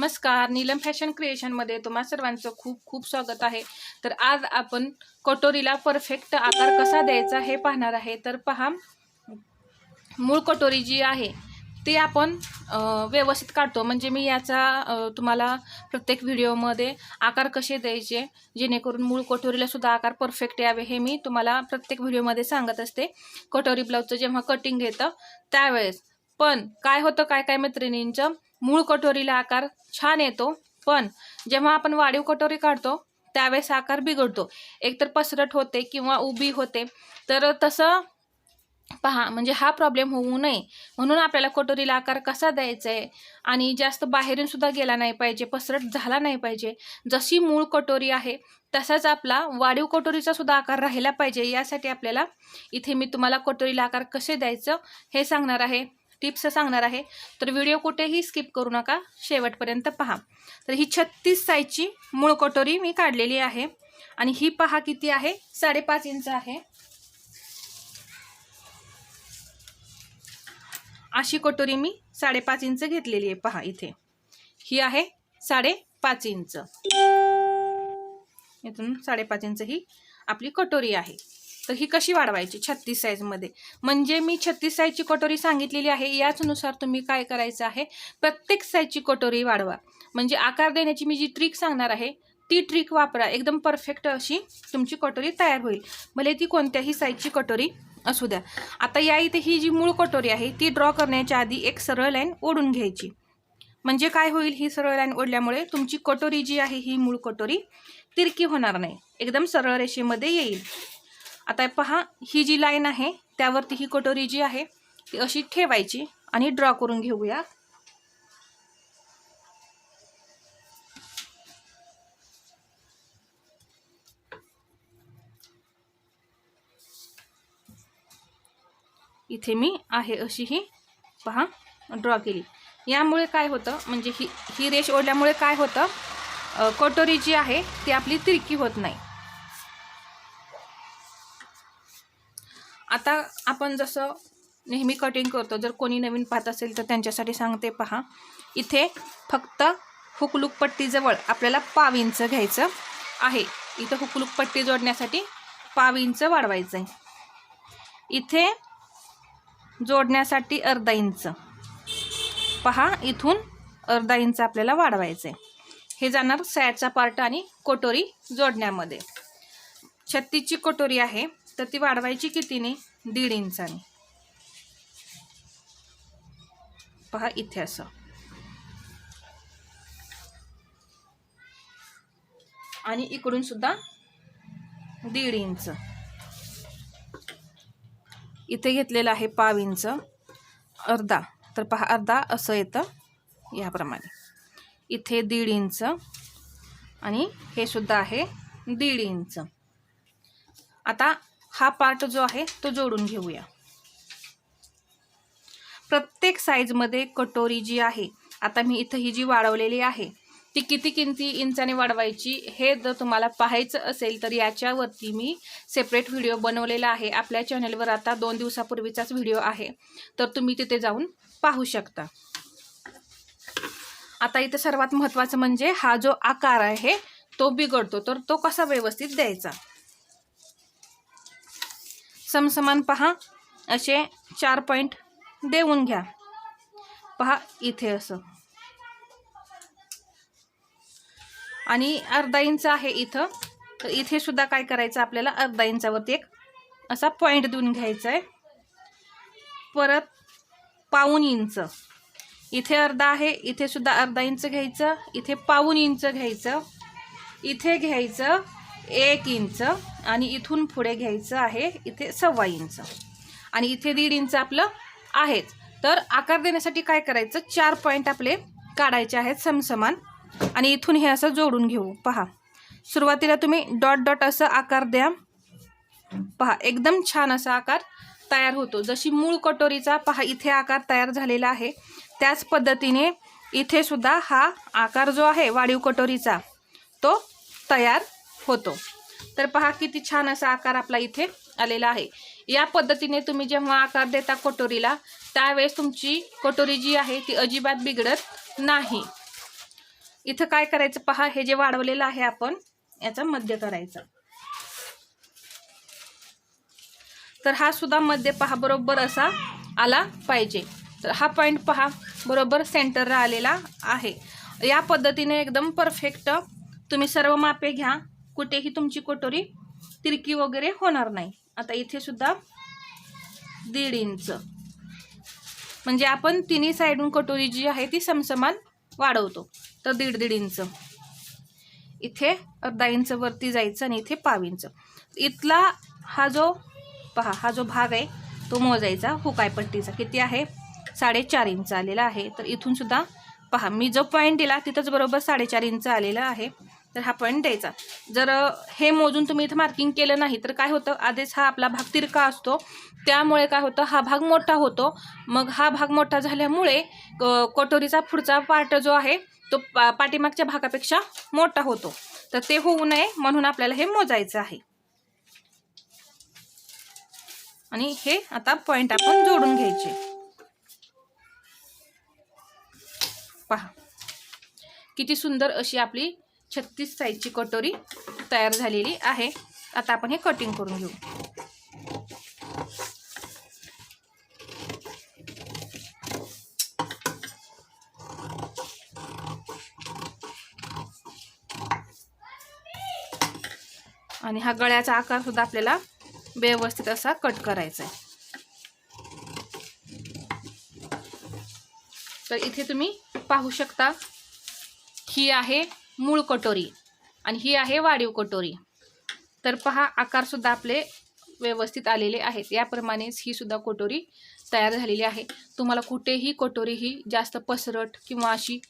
नमस्कार. नीलम फॅशन क्रिएशनमध्ये तुम्हा सर्वांचं खूप खूप स्वागत आहे. तर आज आपण कटोरीला परफेक्ट आकार कसा द्यायचा हे पाहणार आहे. तर पहा मूळ कटोरी जी आहे ती आपण व्यवस्थित काढतो. म्हणजे मी याचा तुम्हाला प्रत्येक व्हिडिओमध्ये आकार कसे द्यायचे जेणेकरून मूळ कटोरीलासुद्धा आकार परफेक्ट यावे हे मी तुम्हाला प्रत्येक व्हिडिओमध्ये सांगत असते. कटोरी ब्लाऊजचं जेव्हा कटिंग घेतं त्यावेळेस. पण काय होतं काय काय मैत्रिणींचं? मूळ कटोरीला आकार छान येतो पण जेव्हा आपण वाढीव कटोरी काढतो त्यावेळेस आकार बिघडतो. एकतर पसरट होते किंवा उभी होते. तर तसं पहा म्हणजे हा प्रॉब्लेम होऊ नये. म्हणून आपल्याला कटोरीला आकार कसा द्यायचा आहे आणि जास्त बाहेरून सुद्धा गेला नाही पाहिजे पसरट झाला नाही पाहिजे. जशी मूळ कटोरी आहे तसाच आपला वाढीव कटोरीचा सुद्धा आकार राहिला पाहिजे. यासाठी आपल्याला इथे मी तुम्हाला कटोरीला आकार कसे द्यायचं हे सांगणार आहे. टिप्स सांगणार आहे. तर व्हिडिओ कुठेही स्किप करू नका. शेवटपर्यंत पहा. तर ही छत्तीस साईजची मूळ कटोरी मी काढलेली आहे. आणि ही पहा किती आहे? साडेपाच इंच आहे. अशी कटोरी मी साडेपाच इंच घेतलेली आहे. पहा इथे. ही आहे साडेपाच इंच. इथून साडेपाच इंच ही आपली कटोरी आहे. तर ही कशी वाढवायची छत्तीस साईजमध्ये म्हणजे मी छत्तीस साईजची कटोरी सांगितलेली आहे याचनुसार तुम्ही काय करायचं आहे? प्रत्येक साईजची कटोरी वाढवा. म्हणजे आकार देण्याची मी जी ट्रिक सांगणार आहे ती ट्रिक वापरा. एकदम परफेक्ट अशी तुमची कटोरी तयार होईल. भले ती कोणत्याही साईजची कटोरी असू द्या. आता या इथे ही जी मूळ कटोरी आहे ती ड्रॉ करण्याच्या आधी एक सरळ लाईन ओढून घ्यायची. म्हणजे काय होईल? ही सरळ लाईन ओढल्यामुळे तुमची कटोरी जी आहे ही मूळ कटोरी तिरकी होणार नाही. एकदम सरळ रेषेमध्ये येईल. आता पहा ही जी लाईन आहे त्यावरती ही कटोरी जी आहे ती अशी ठेवायची आणि ड्रॉ करून घेऊया. इथे मी आहे अशी ही पहा ड्रॉ केली. यामुळे काय होतं म्हणजे ही ही रेष ओढल्यामुळे काय होतं कटोरी जी आहे ती आपली तिरकी होत नाही. आता आपण जसं नेहमी कटिंग करतो जर कोणी नवीन पाहत असेल तर त्यांच्यासाठी सांगते पहा. इथे फक्त हुकलूक पट्टीजवळ आपल्याला पाव इंच घ्यायचं आहे. इथं हुकलूक पट्टी जोडण्यासाठी पाव इंच वाढवायचं आहे इथे जोडण्यासाठी अर्धा इंच. पहा इथून अर्धा इंच आपल्याला वाढवायचं आहे हे जाणार सॅडचा पार्ट आणि कटोरी जोडण्यामध्ये. छत्तीची कटोरी आहे. तर ती वाढवायची कितीने दीड इंचाने. पहा इथे असं. आणि इकडून सुद्धा दीड इंच. इथे घेतलेलं आहे पाव इंच. अर्धा. तर पहा अर्धा असं येतं याप्रमाणे. इथे दीड इंच. आणि हे सुद्धा आहे दीड इंच. आता हा पार्ट जो आहे तो जोडून घेऊया. प्रत्येक साईजमध्ये कटोरी जी आहे आता मी इथं ही जी वाढवलेली आहे ती किती किमती इंचाने वाढवायची हे जर तुम्हाला पाहायचं असेल तर याच्यावरती मी सेपरेट व्हिडिओ बनवलेला आहे. आपल्या चॅनलवर आता दोन दिवसापूर्वीचाच व्हिडिओ आहे. तर तुम्ही तिथे जाऊन पाहू शकता. आता इथं सर्वात महत्त्वाचं म्हणजे हा जो आकार आहे तो बिघडतो. तर तो कसा व्यवस्थित द्यायचा? समसमान पहा. असे चार पॉईंट देऊन घ्या. पहा इथे असं. आणि अर्धा इंच आहे इथं. तर इथे सुद्धा काय करायचं आपल्याला? अर्धा इंचावरती एक असा पॉईंट देऊन घ्यायचा आहे परत पाऊन इंच. इथे अर्धा आहे इथे सुद्धा अर्धा इंच घ्यायचं इथे पाऊन इंच घ्यायचं इथे घ्यायचं एक इंच आणि इथून पुढे घ्यायचं आहे इथे सव्वा इंच. आणि इथे दीड इंच आपलं आहेच. तर आकार देण्यासाठी काय करायचं? चार पॉईंट आपले काढायचे आहेत समसमान. आणि इथून हे असं जोडून घेऊ. पहा. सुरुवातीला तुम्ही डॉट डॉट असं आकार द्या. पहा एकदम छान असा आकार तयार होतो. जशी मूळ कटोरीचा पहा इथे आकार तयार झालेला आहे. त्याच पद्धतीने इथे सुद्धा हा आकार जो आहे वाढीव कटोरीचा तो तयार होतो. तर पहा किती छान असा आकार आपला इथे आलेला आहे. या पद्धतीने तुम्ही जेव्हा आकार देता कटोरीला त्यावेळेस तुमची कटोरी जी आहे ती अजिबात बिघडत नाही. इथं काय करायचं पहा हे जे वाढवलेलं आहे आपण याचा मध्य करायचा. तर हा सुद्धा मध्य पहा बरोबर असा आला पाहिजे. तर हा पॉईंट पहा बरोबर सेंटरला आलेला आहे. या पद्धतीने एकदम परफेक्ट तुम्ही सर्व मापे घ्या. कुठेही तुमची कटोरी तिरकी वगैरे होणार नाही. आता इथे सुद्धा दीड इंच. म्हणजे आपण तिन्ही साईडून कटोरी जी आहे ती समसमान वाढवतो. तर दीड दीड इंच. इथे अर्धा इंच वरती जायचं आणि इथे पाव इंच. इथला हा जो पहा हा जो भाग आहे तो मोजायचा हुकायपट्टीचा. किती आहे? साडेचार इंच आलेला आहे. तर इथून सुद्धा पहा मी जो पॉईंट दिला तिथंच बरोबर साडेचार इंच आलेला आहे. तर हा पॉईंट द्यायचा. जर हे मोजून तुम्ही इथं मार्किंग केलं नाही तर काय होतं? आधीच हा आपला भाग तिरका असतो. त्यामुळे काय होतं? हा भाग मोठा होतो. मग हा भाग मोठा झाल्यामुळे क- कटोरीचा पुढचा पार्ट जो आहे तो पा पाठीमागच्या भागापेक्षा मोठा होतो. तर ते होऊ नये म्हणून आपल्याला हे मोजायचं आहे. आणि हे आता पॉईंट आपण जोडून घ्यायचे. पहा. किती सुंदर अशी आपली छत्तीस साईजची कटोरी तयार झालेली आहे. आता आपण हे कटिंग करून घेऊ. आणि हा गळ्याचा आकार सुद्धा आपल्याला व्यवस्थित असा कट करायचा आहे. तर इथे तुम्ही पाहू शकता ही आहे मूळ कटोरी. आणि ही आहे वाढीव कटोरी. तर पहा आकारसुद्धा आपले व्यवस्थित आलेले आहेत. याप्रमाणेच ही सुद्धा कटोरी तयार झालेली आहे. तुम्हाला कुठेही कटोरी ही जास्त पसरट किंवा अशी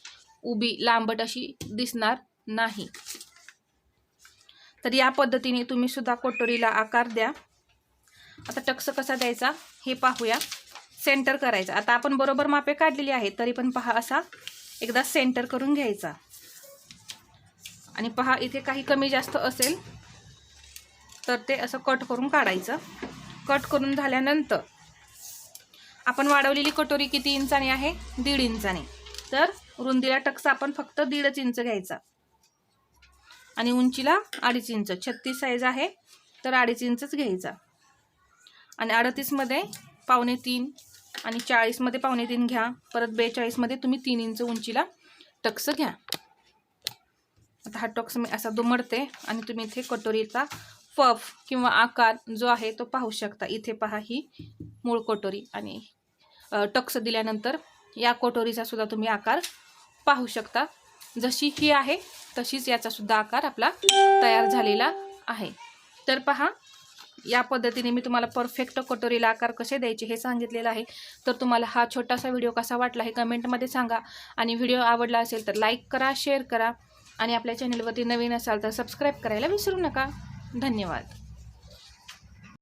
उभी लांबट अशी दिसणार नाही. तर या पद्धतीने तुम्ही सुद्धा कटोरीला आकार द्या. आता टक्स कसा द्यायचा हे पाहूया. सेंटर करायचा. आता आपण बरोबर मापे काढलेली आहे तरी पण पहा असा एकदा सेंटर करून घ्यायचा. आणि पहा इथे काही कमी जास्त असेल तर ते असं कट करून काढायचं. कट करून झाल्यानंतर आपण वाढवलेली कटोरी किती इंचाने आहे? दीड इंचाने. तर रुंदीला टक्स आपण फक्त दीडच इंच घ्यायचा. आणि उंचीला अडीच इंच. छत्तीस साईज आहे तर अडीच इंचच घ्यायचा. आणि अडतीसमध्ये पावणे तीन आणि चाळीसमध्ये पावणे तीन घ्या. परत बेचाळीसमध्ये तुम्ही तीन इंच उंचीला टक्स घ्या. आता हा टॉक्स मी असा दुमडते आणि तुम्ही इथे कटोरीचा पफ किंवा आकार जो आहे तो पाहू शकता. इथे पहा ही मूळ कटोरी आणि टक्स दिल्यानंतर या कटोरीचा सुद्धा तुम्ही आकार पाहू शकता. जशी ही आहे तशीच याचा सुद्धा आकार आपला तयार झालेला आहे. तर पहा या पद्धतीने मी तुम्हाला परफेक्ट कटोरीला आकार कसे द्यायचे हे सांगितलेलं आहे. तर तुम्हाला हा छोटासा व्हिडिओ कसा वाटला हे कमेंटमध्ये सांगा. आणि व्हिडिओ आवडला असेल तर लाईक करा शेअर करा. आणि आपल्या चॅनलवरती नवीन असाल तर सबस्क्राईब करायला विसरू नका. धन्यवाद.